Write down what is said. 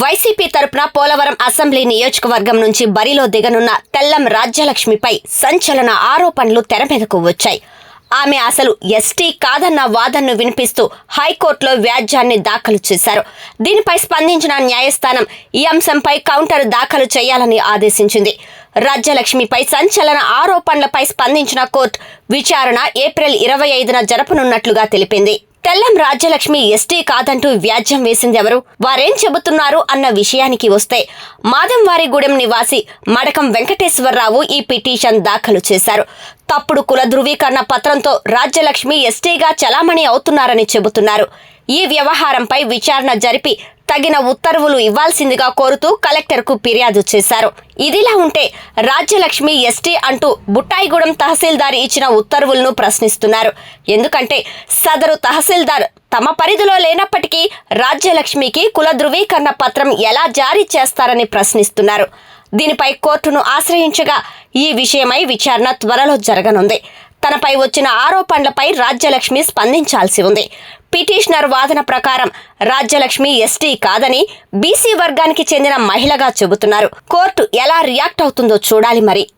YCP తరపున Polavaram assembly నియోజకవర్గం నుంచి బరిలో దిగనున్న తెల్లం రాజ్యలక్ష్మిపై సంచలన ఆరోపణలు తెరమీదకు వచ్చాయి. ఆమె అసలు ఎస్టీ కాదన్న వాదనను వినిపిస్తూ హైకోర్టులో వ్యాజ్యాన్ని దాఖలు చేశారు. దీనిపై స్పందించిన న్యాయస్థానం ఈ అంశంపై కౌంటర్ దాఖలు చేయాలని ఆదేశించింది. రాజ్యలక్ష్మిపై సంచలన ఆరోపణలపై స్పందించిన కోర్టు విచారణ ఏప్రిల్ ఇరవై ఐదున జరపనున్నట్లుగా తెలిపింది. తెల్లం రాజ్యలక్ష్మి ఎస్టీ కాదంటూ వ్యాజ్యం వేసింది ఎవరు? వారేం చెబుతున్నారు అన్న విషయానికి వస్తే మాదంవారిగూడెం నివాసి మడకం వెంకటేశ్వరరావు ఈ పిటిషన్ దాఖలు చేశారు. తప్పుడు కుల ధృవీకరణ పత్రంతో రాజ్యలక్ష్మి ఎస్టీగా చలామణి అవుతున్నారని చెబుతున్నారు. ఈ వ్యవహారంపై విచారణ జరిపి తగిన ఉత్తర్వులు ఇవ్వాల్సిందిగా కోరుతూ కలెక్టర్కు ఫిర్యాదు చేశారు. ఇదిలా ఉంటే రాజ్యలక్ష్మి ఎస్టీ అంటూ బుట్టాయిగూడెం తహసీల్దార్ ఇచ్చిన ఉత్తర్వులను ప్రశ్నిస్తున్నారు. ఎందుకంటే సదరు తహసీల్దార్ తమ పరిధిలో లేనప్పటికీ రాజ్యలక్ష్మికి కుల ధృవీకరణ పత్రం ఎలా జారీ చేస్తారని ప్రశ్నిస్తున్నారు. దీనిపై కోర్టును ఆశ్రయించగా ఈ విషయమై విచారణ త్వరలో జరగనుంది. తనపై వచ్చిన ఆరోపణలపై రాజ్యలక్ష్మి స్పందించాల్సి ఉంది. పిటిషనర్ వాదన ప్రకారం రాజ్యలక్ష్మి ఎస్టీ కాదని బీసీ వర్గానికి చెందిన మహిళగా చెబుతున్నారు. కోర్టు ఎలా రియాక్ట్ అవుతుందో చూడాలి మరి.